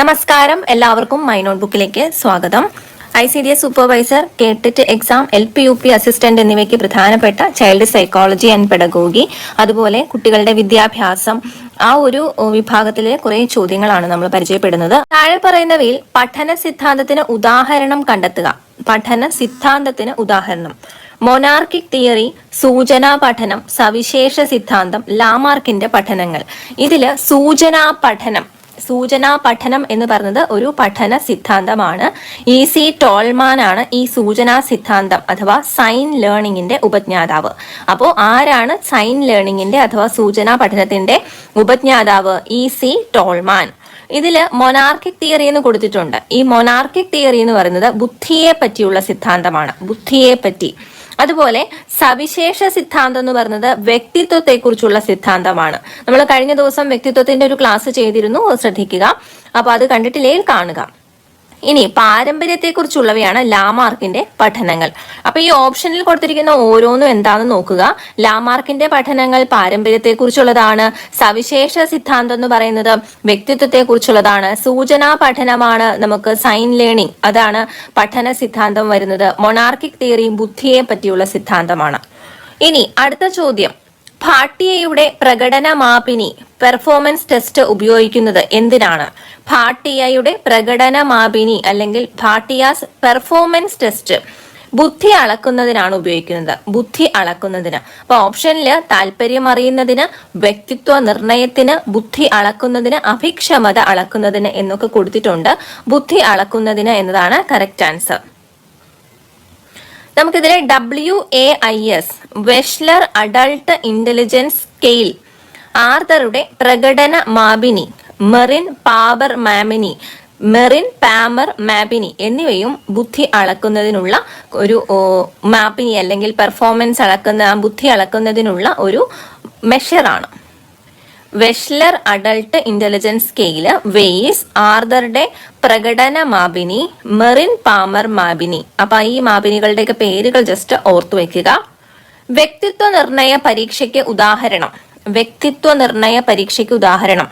നമസ്കാരം. എല്ലാവർക്കും my note ബുക്കിലേക്ക് സ്വാഗതം. I C D S supervisor കേട്ടിട്ട് exam L P U P assistant എന്നിവയ്ക്ക് പ്രധാനപ്പെട്ട ചൈൽഡ് സൈക്കോളജി ആൻഡ് പെഡഗോഗി അതുപോലെ കുട്ടികളുടെ വിദ്യാഭ്യാസം ആ ഒരു വിഭാഗത്തിലെ കുറെ ചോദ്യങ്ങളാണ് നമ്മൾ പരിചയപ്പെടുന്നത്. താഴെ പറയുന്നവയിൽ പഠന സിദ്ധാന്തത്തിന് ഉദാഹരണം കണ്ടെത്തുക. പഠന സിദ്ധാന്തത്തിന് ഉദാഹരണം. മൊനാർക്കിക് തിയറി സൂചനാ പഠനം സവിശേഷ സിദ്ധാന്തം ലാമാർക്കിന്റെ പഠനങ്ങൾ. ഇതിൽ സൂചനാ പഠനം സൂചനാ പഠനം എന്ന് പറയുന്നത് ഒരു പഠന സിദ്ധാന്തമാണ്. ഇ സി ടോൾമാൻ ആണ് ഈ സൂചനാ സിദ്ധാന്തം അഥവാ സൈൻ ലേണിംഗിന്റെ ഉപജ്ഞാതാവ്. അപ്പോൾ ആരാണ് സൈൻ ലേണിംഗിന്റെ അഥവാ സൂചനാ പഠനത്തിന്റെ ഉപജ്ഞാതാവ്? ഇ സി ടോൾമാൻ ഇതിൽ മൊനാർക്കിക് തിയറി എന്ന് കൊടുത്തിട്ടുണ്ട്. ഈ മൊനാർക്കിക് തിയറി എന്ന് പറയുന്നത് ബുദ്ധിയെ പറ്റിയുള്ള സിദ്ധാന്തമാണ്. ബുദ്ധിയെ പറ്റി അതുപോലെ സവിശേഷ സിദ്ധാന്തം എന്ന് പറയുന്നത് വ്യക്തിത്വത്തെക്കുറിച്ചുള്ള സിദ്ധാന്തമാണ്. നമ്മൾ കഴിഞ്ഞ ദിവസം വ്യക്തിത്വത്തിന്റെ ഒരു ക്ലാസ് ചെയ്തിരുന്നു. ശ്രദ്ധിക്കുക. അപ്പൊ അത് കണ്ടിട്ടില്ലെങ്കിൽ കാണുക. ഇനി പാരമ്പര്യത്തെക്കുറിച്ചുള്ളവയാണ് ലാമാർക്കിന്റെ പഠനങ്ങൾ. അപ്പൊ ഈ ഓപ്ഷനിൽ കൊടുത്തിരിക്കുന്ന ഓരോന്നും എന്താണെന്ന് നോക്കുക. ലാമാർക്കിന്റെ പഠനങ്ങൾ പാരമ്പര്യത്തെക്കുറിച്ചുള്ളതാണ് സവിശേഷ സിദ്ധാന്തം എന്ന് പറയുന്നത് വ്യക്തിത്വത്തെക്കുറിച്ചുള്ളതാണ് സൂചനാ പഠനമാണ് നമുക്ക് സൈൻ ലേണിംഗ് അതാണ് പഠന സിദ്ധാന്തം വരുന്നത്. മൊണാർക്കിക് തിയറിയും ബുദ്ധിയെ പറ്റിയുള്ള സിദ്ധാന്തമാണ്. ഇനി അടുത്ത ചോദ്യം. ഭാട്ടിയയുടെ പ്രകടന മാപിനി പെർഫോമൻസ് ടെസ്റ്റ് ഉപയോഗിക്കുന്നത് എന്തിനാണ്? ഭാട്ടിയയുടെ പ്രകടന മാപിനി അല്ലെങ്കിൽ ഭാട്ടിയാസ് പെർഫോമൻസ് ടെസ്റ്റ് ബുദ്ധി അളക്കുന്നതിനാണ് ഉപയോഗിക്കുന്നത്. ബുദ്ധി അളക്കുന്നതിന്. അപ്പൊ ഓപ്ഷനിൽ താല്പര്യം അറിയുന്നതിന് വ്യക്തിത്വ നിർണയത്തിന് ബുദ്ധി അളക്കുന്നതിന് അഭിക്ഷമത അളക്കുന്നതിന് എന്നൊക്കെ കൊടുത്തിട്ടുണ്ട്. ബുദ്ധി അളക്കുന്നതിന് എന്നതാണ് correct answer നമുക്കിതിലെ W A I S Wechsler adult intelligence scale ആർതറുടെ പ്രകടന മാബിനി മെറിൻ പാബർ മാമിനി മെറിൻ പാമർ മാപ്പിനി എന്നിവയും ബുദ്ധി അളക്കുന്നതിനുള്ള ഒരു മാപ്പിനി അല്ലെങ്കിൽ പെർഫോമൻസ് അളക്കുന്ന ബുദ്ധി അളക്കുന്നതിനുള്ള ഒരു മെഷറാണ് വെഷ്ലർ അഡൾട്ട് ഇന്റലിജൻസ് സ്കെയിൽ വെയ്സ് ആർദറുടെ പ്രകടന മാബിനി മെറിൻ പാമർ മാബിനി അപ്പൊ ഈ മാപിനികളുടെയൊക്കെ പേരുകൾ ജസ്റ്റ് ഓർത്തു വെക്കുക. വ്യക്തിത്വ നിർണയ പരീക്ഷയ്ക്ക് ഉദാഹരണം. വ്യക്തിത്വ നിർണയ പരീക്ഷയ്ക്ക് ഉദാഹരണം.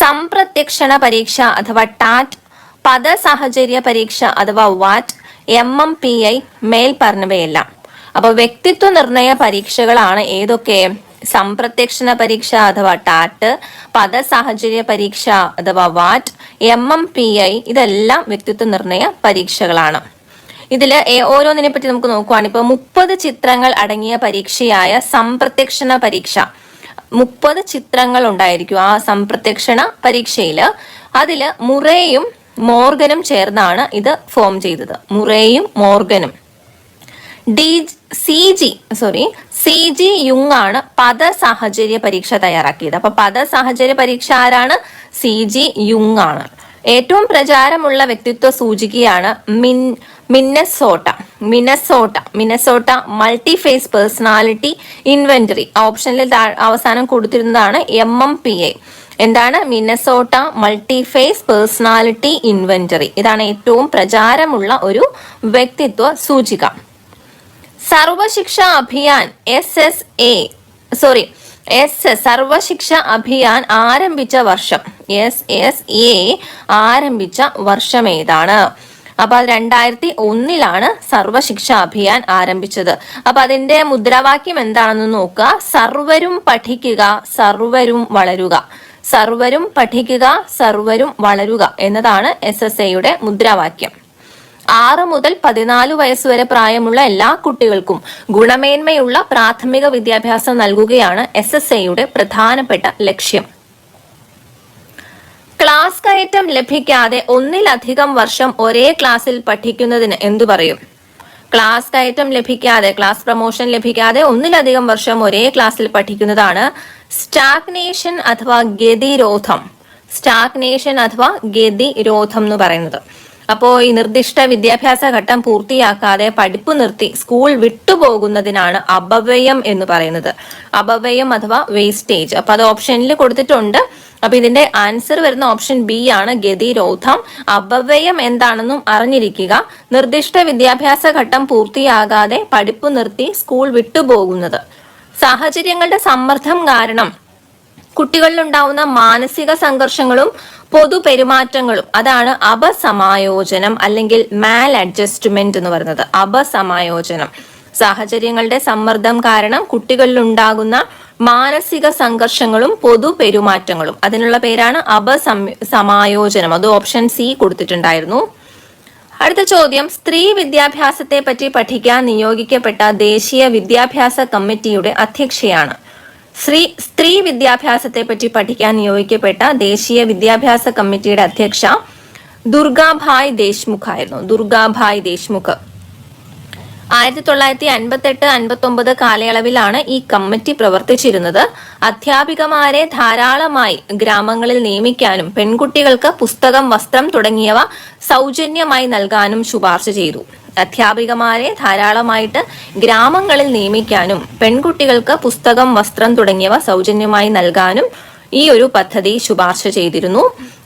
സംപ്രത്യക്ഷണ പരീക്ഷ അഥവാ ടാറ്റ് പദസാഹചര്യ പരീക്ഷ അഥവാ വാറ്റ് എം എം പി ഐ മേൽ പറഞ്ഞവയെല്ലാം അപ്പൊ വ്യക്തിത്വ നിർണയ പരീക്ഷകളാണ് ഏതൊക്കെ? സംപ്രത്യക്ഷണ പരീക്ഷ അഥവാ ടാറ്റ് പദസാഹചര്യ പരീക്ഷ അഥവാ വാറ്റ് എം എം പി ഐ ഇതെല്ലാം വ്യക്തിത്വ നിർണയ പരീക്ഷകളാണ്. ഇതിൽ ഓരോന്നിനെ പറ്റി നമുക്ക് നോക്കുവാണ്. ഇപ്പൊ മുപ്പത് ചിത്രങ്ങൾ അടങ്ങിയ പരീക്ഷയായ സംപ്രത്യക്ഷണ പരീക്ഷ. മുപ്പത് ചിത്രങ്ങൾ ഉണ്ടായിരിക്കും ആ സംപ്രത്യക്ഷണ പരീക്ഷയിൽ. അതിൽ മുറേയും മോർഗനും ചേർന്നാണ് ഇത് ഫോം ചെയ്തത്. മുറേയും മോർഗനും. D C G sorry C G യുങ് ആണ് പദ സാഹചര്യ പരീക്ഷ തയ്യാറാക്കിയത്. അപ്പൊ പദ സാഹചര്യ പരീക്ഷ ആരാണ്? സി ജി യുങ് ആണ് ഏറ്റവും പ്രചാരമുള്ള വ്യക്തിത്വ സൂചികയാണ് മിൻ Minnesota. Minnesota Minnesota multi phase personality inventory ഓപ്ഷനിൽ അവസാനം കൊടുത്തിരുന്നതാണ് എം എം പി എ എന്താണ്? Minnesota multi phase personality inventory ഇതാണ് ഏറ്റവും പ്രചാരമുള്ള ഒരു വ്യക്തിത്വ സൂചിക. Sarvashiksha Abhiyan S S A sorry S Sarvashiksha Abhiyan ആരംഭിച്ച വർഷം. എസ് എസ് എ ആരംഭിച്ച വർഷം ഏതാണ്? അപ്പൊ അത് രണ്ടായിരത്തി ഒന്നിലാണ് സർവശിക്ഷ അഭിയാൻ ആരംഭിച്ചത്. അപ്പൊ അതിന്റെ മുദ്രാവാക്യം എന്താണെന്ന് നോക്കുക. സർവരും പഠിക്കുക സർവരും വളരുക. സർവരും പഠിക്കുക സർവരും വളരുക എന്നതാണ് എസ് എസ് എയുടെ മുദ്രാവാക്യം. ആറ് മുതൽ പതിനാല് വയസ്സുവരെ പ്രായമുള്ള എല്ലാ കുട്ടികൾക്കും ഗുണമേന്മയുള്ള പ്രാഥമിക വിദ്യാഭ്യാസം നൽകുകയാണ് എസ് എസ് എയുടെ പ്രധാനപ്പെട്ട ലക്ഷ്യം. ക്ലാസ് കയറ്റം ലഭിക്കാതെ ഒന്നിലധികം വർഷം ഒരേ ക്ലാസ്സിൽ പഠിക്കുന്നതിന് എന്തു പറയും? ക്ലാസ് കയറ്റം ലഭിക്കാതെ ക്ലാസ് പ്രൊമോഷൻ ലഭിക്കാതെ ഒന്നിലധികം വർഷം ഒരേ ക്ലാസ്സിൽ പഠിക്കുന്നതാണ് സ്റ്റാഗ്നേഷൻ അഥവാ ഗതിരോധം. സ്റ്റാഗ്നേഷൻ അഥവാ ഗതിരോധം എന്ന് പറയുന്നത്. അപ്പോൾ ഈ നിർദ്ദിഷ്ട വിദ്യാഭ്യാസ ഘട്ടം പൂർത്തിയാക്കാതെ പഠിപ്പ് നിർത്തി സ്കൂൾ വിട്ടുപോകുന്നതിനാണ് അപവ്യയം എന്ന് പറയുന്നത്. അപവ്യയം അഥവാ വേസ്റ്റേജ് അപ്പൊ അത് ഓപ്ഷനിൽ കൊടുത്തിട്ടുണ്ട്. അപ്പൊ ഇതിന്റെ ആൻസർ വരുന്ന ഓപ്ഷൻ ബി ആണ് ഗതിരോധം. അപവ്യയം എന്താണെന്നും അറിഞ്ഞിരിക്കുക. നിർദ്ദിഷ്ട വിദ്യാഭ്യാസ ഘട്ടം പൂർത്തിയാകാതെ പഠിപ്പ് നിർത്തി സ്കൂൾ വിട്ടുപോകുന്നത്. സാഹചര്യങ്ങളുടെ സമ്മർദ്ദം കാരണം കുട്ടികളിലുണ്ടാവുന്ന മാനസിക സംഘർഷങ്ങളും പൊതുപെരുമാറ്റങ്ങളും അതാണ് അപസമായോജനം അല്ലെങ്കിൽ മാൽ അഡ്ജസ്റ്റ്മെന്റ് എന്ന് പറയുന്നത്. അപസമായോജനം. സാഹചര്യങ്ങളുടെ സമ്മർദ്ദം കാരണം കുട്ടികളിൽ ഉണ്ടാകുന്ന മാനസിക സംഘർഷങ്ങളും പൊതുപെരുമാറ്റങ്ങളും അതിനുള്ള പേരാണ് അപസമായോജനം. അത് ഓപ്ഷൻ സി കൊടുത്തിട്ടുണ്ടായിരുന്നു. അടുത്ത ചോദ്യം. സ്ത്രീ വിദ്യാഭ്യാസത്തെ പറ്റി പഠിക്കാൻ നിയോഗിക്കപ്പെട്ട ദേശീയ വിദ്യാഭ്യാസ കമ്മിറ്റിയുടെ അധ്യക്ഷയാണ് ശ്രീ സ്ത്രീ വിദ്യാഭ്യാസത്തെ പറ്റി പഠിക്കാൻ നിയോഗിക്കപ്പെട്ട ദേശീയ വിദ്യാഭ്യാസ കമ്മിറ്റിയുടെ അധ്യക്ഷ ദുർഗാഭായ് ദേശ്മുഖ് ആയിരുന്നു. ദുർഗാഭായ് ദേശ്മുഖ്. ആയിരത്തി തൊള്ളായിരത്തി അൻപത്തെട്ട് അൻപത്തി ഒമ്പത് കാലയളവിലാണ് ഈ കമ്മിറ്റി പ്രവർത്തിച്ചിരുന്നത്. അധ്യാപികമാരെ ധാരാളമായി ഗ്രാമങ്ങളിൽ നിയമിക്കാനും പെൺകുട്ടികൾക്ക് പുസ്തകം വസ്ത്രം തുടങ്ങിയവ സൗജന്യമായി നൽകാനും ശുപാർശ ചെയ്തു. അധ്യാപികമാരെ ധാരാളമായിട്ട് ഗ്രാമങ്ങളിൽ നിയമിക്കാനും പെൺകുട്ടികൾക്ക് പുസ്തകം വസ്ത്രം തുടങ്ങിയവ സൗജന്യമായി നൽകാനും ഈ ഒരു പദ്ധതി ശുപാർശ ചെയ്തിരുന്നു.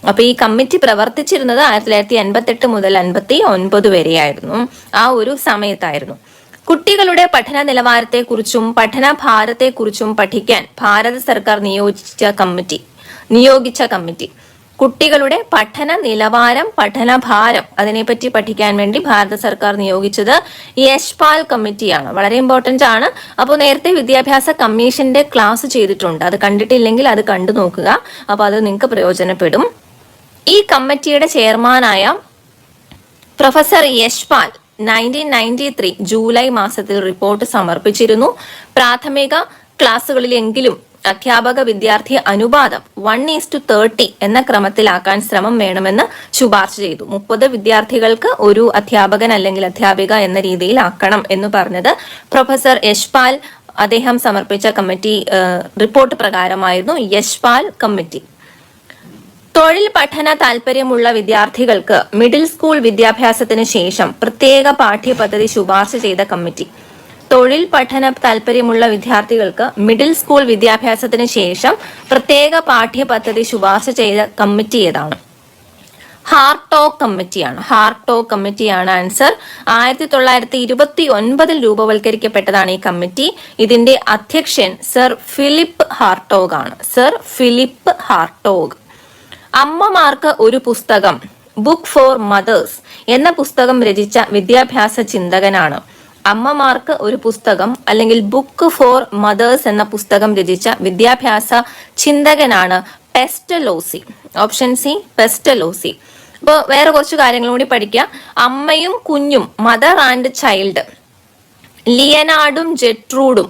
അപ്പൊ ഈ കമ്മിറ്റി പ്രവർത്തിച്ചിരുന്നത് ആയിരത്തി തൊള്ളായിരത്തി എൺപത്തെട്ട് മുതൽ അൻപത്തി ഒൻപത് വരെയായിരുന്നു. ആ ഒരു സമയത്തായിരുന്നു. കുട്ടികളുടെ പഠന നിലവാരത്തെക്കുറിച്ചും പഠന ഭാരത്തെക്കുറിച്ചും പഠിക്കാൻ ഭാരത സർക്കാർ നിയോഗിച്ച കമ്മിറ്റി നിയോഗിച്ച കമ്മിറ്റി. കുട്ടികളുടെ പഠന നിലവാരം പഠന ഭാരം അതിനെപ്പറ്റി പഠിക്കാൻ വേണ്ടി ഭാരത സർക്കാർ നിയോഗിച്ചത് യശ്പാൽ കമ്മിറ്റിയാണ്. വളരെ ഇമ്പോർട്ടന്റ് ആണ്. അപ്പോൾ നേരത്തെ വിദ്യാഭ്യാസ കമ്മീഷന്റെ ക്ലാസ് ചെയ്തിട്ടുണ്ട്. അത് കണ്ടിട്ടില്ലെങ്കിൽ അത് കണ്ടു നോക്കുക. അപ്പോൾ അത് നിങ്ങൾക്ക് പ്രയോജനപ്പെടും. ഈ കമ്മിറ്റിയുടെ ചെയർമാനായ professor Yashpal nineteen ninety three July മാസത്തിൽ റിപ്പോർട്ട് സമർപ്പിച്ചിരുന്നു. പ്രാഥമിക ക്ലാസ്സുകളിലെങ്കിലും അധ്യാപക വിദ്യാർത്ഥി അനുപാതം വൺ ഈസ് ടു തേർട്ടി എന്ന ക്രമത്തിലാക്കാൻ ശ്രമം വേണമെന്ന് ശുപാർശ ചെയ്തു. മുപ്പത് വിദ്യാർത്ഥികൾക്ക് ഒരു അധ്യാപകൻ അല്ലെങ്കിൽ അധ്യാപിക എന്ന രീതിയിൽ ആക്കണം എന്ന് പറഞ്ഞത് പ്രൊഫസർ യശ്പാൽ അദ്ദേഹം സമർപ്പിച്ച കമ്മിറ്റി റിപ്പോർട്ട് പ്രകാരമായിരുന്നു. യശ്പാൽ കമ്മിറ്റി. തൊഴിൽ പഠന താൽപര്യമുള്ള വിദ്യാർത്ഥികൾക്ക് മിഡിൽ സ്കൂൾ വിദ്യാഭ്യാസത്തിന് ശേഷം പ്രത്യേക പാഠ്യപദ്ധതി ശുപാർശ ചെയ്ത കമ്മിറ്റി. തൊഴിൽ പഠന താല്പര്യമുള്ള വിദ്യാർത്ഥികൾക്ക് മിഡിൽ സ്കൂൾ വിദ്യാഭ്യാസത്തിന് ശേഷം പ്രത്യേക പാഠ്യപദ്ധതി ശുപാർശ ചെയ്ത കമ്മിറ്റി ഏതാണ്? ഹാർട്ടോ കമ്മിറ്റിയാണ് ഹാർട്ടോ കമ്മിറ്റിയാണ്. ആൻസർ ആയിരത്തി തൊള്ളായിരത്തി ഇരുപത്തി ഒൻപതിൽ രൂപവൽക്കരിക്കപ്പെട്ടതാണ് ഈ കമ്മിറ്റി. ഇതിന്റെ അധ്യക്ഷൻ സർ ഫിലിപ്പ് ഹാർട്ടോഗ് ആണ്. സർ ഫിലിപ്പ് ഹാർട്ടോഗ് അമ്മമാർക്ക് ഒരു പുസ്തകം ബുക്ക് ഫോർ മദേഴ്സ് എന്ന പുസ്തകം രചിച്ച വിദ്യാഭ്യാസ ചിന്തകനാണ്. അമ്മമാർക്ക് ഒരു പുസ്തകം അല്ലെങ്കിൽ ബുക്ക് ഫോർ മദേഴ്സ് എന്ന പുസ്തകം രചിച്ച വിദ്യാഭ്യാസ ചിന്തകനാണ് പെസ്റ്റലോസി. Option C Pestalozzi. അപ്പോൾ വേറെ കുറച്ച് കാര്യങ്ങളും കൂടി പഠിക്കുക. അമ്മയും കുഞ്ഞും മദർ ആൻഡ് ചൈൽഡ് ലിയനാർഡും ജെട്രൂഡും.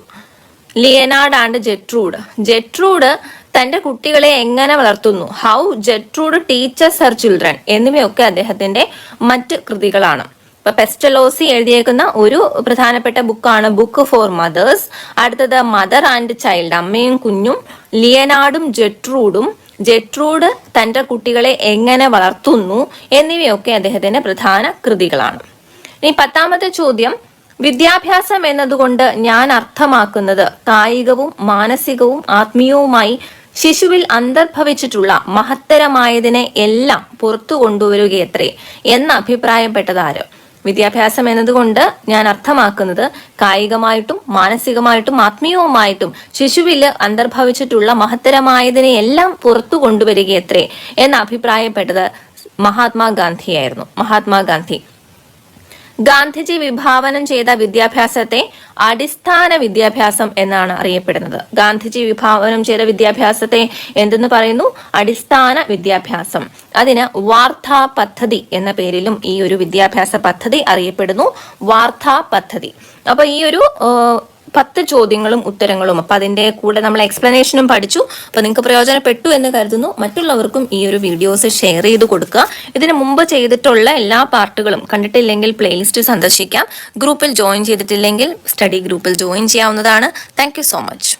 Leonard and Gertrude. ജെട്രൂഡ് തന്റെ കുട്ടികളെ എങ്ങനെ വളർത്തുന്നു? How Gertrude teachers her children എന്നിവയൊക്കെ അദ്ദേഹത്തിന്റെ മറ്റ് കൃതികളാണ്. ഇപ്പൊ പെസ്റ്റലോസി എഴുതിയേക്കുന്ന ഒരു പ്രധാനപ്പെട്ട ബുക്കാണ് ബുക്ക് ഫോർ മദേഴ്സ്. അടുത്തത് മദർ ആൻഡ് ചൈൽഡ് അമ്മയും കുഞ്ഞും ലിയനാർഡും ജെട്രൂഡും. ജെട്രൂഡ് തന്റെ കുട്ടികളെ എങ്ങനെ വളർത്തുന്നു എന്നിവയൊക്കെ അദ്ദേഹത്തിന്റെ പ്രധാന കൃതികളാണ്. ഇനി പത്താമത്തെ ചോദ്യം വിദ്യാഭ്യാസം എന്നതുകൊണ്ട് ഞാൻ അർത്ഥമാക്കുന്നത് കായികവും മാനസികവും ആത്മീയവുമായി ശിശുവിൽ അന്തർഭവിച്ചിട്ടുള്ള മഹത്തരമായതിനെ എല്ലാം പുറത്തു കൊണ്ടുവരികയത്രേ എന്ന് അഭിപ്രായപ്പെട്ടതാര്? വിദ്യാഭ്യാസം എന്നതുകൊണ്ട് ഞാൻ അർത്ഥമാക്കുന്നത് കായികമായിട്ടും മാനസികമായിട്ടും ആത്മീയവുമായിട്ടും ശിശുവിൽ അന്തർഭവിച്ചിട്ടുള്ള മഹത്തരമായതിനെ എല്ലാം പുറത്തു കൊണ്ടുവരികയത്രേ എന്ന് അഭിപ്രായപ്പെട്ടത് മഹാത്മാഗാന്ധിയായിരുന്നു. മഹാത്മാഗാന്ധി. ഗാന്ധിജി വിഭാവനം ചെയ്ത വിദ്യാഭ്യാസത്തെ അടിസ്ഥാന വിദ്യാഭ്യാസം എന്നാണ് അറിയപ്പെടുന്നത്. ഗാന്ധിജി വിഭാവനം ചെയ്ത വിദ്യാഭ്യാസത്തെ എന്തെന്ന് പറയുന്നു? അടിസ്ഥാന വിദ്യാഭ്യാസം. അതിന് വാർത്താ പദ്ധതി എന്ന പേരിലും ഈ ഒരു വിദ്യാഭ്യാസ പദ്ധതി അറിയപ്പെടുന്നു. വാർത്താ പദ്ധതി. അപ്പൊ ഈ ഒരു പത്ത് ചോദ്യങ്ങളും ഉത്തരങ്ങളും. അപ്പൊ അതിന്റെ കൂടെ നമ്മൾ എക്സ്പ്ലനേഷനും പഠിച്ചു. അപ്പൊ നിങ്ങൾക്ക് പ്രയോജനപ്പെട്ടു എന്ന് കരുതുന്നു. മറ്റുള്ളവർക്കും ഈ ഒരു വീഡിയോസ് ഷെയർ ചെയ്ത് കൊടുക്കുക. ഇതിനു മുമ്പ് ചെയ്തിട്ടുള്ള എല്ലാ പാർട്ടുകളും കണ്ടിട്ടില്ലെങ്കിൽ പ്ലേലിസ്റ്റ് സന്ദർശിക്കാം. ഗ്രൂപ്പിൽ ജോയിൻ ചെയ്തിട്ടില്ലെങ്കിൽ സ്റ്റഡി ഗ്രൂപ്പിൽ ജോയിൻ ചെയ്യാവുന്നതാണ്. Thank so much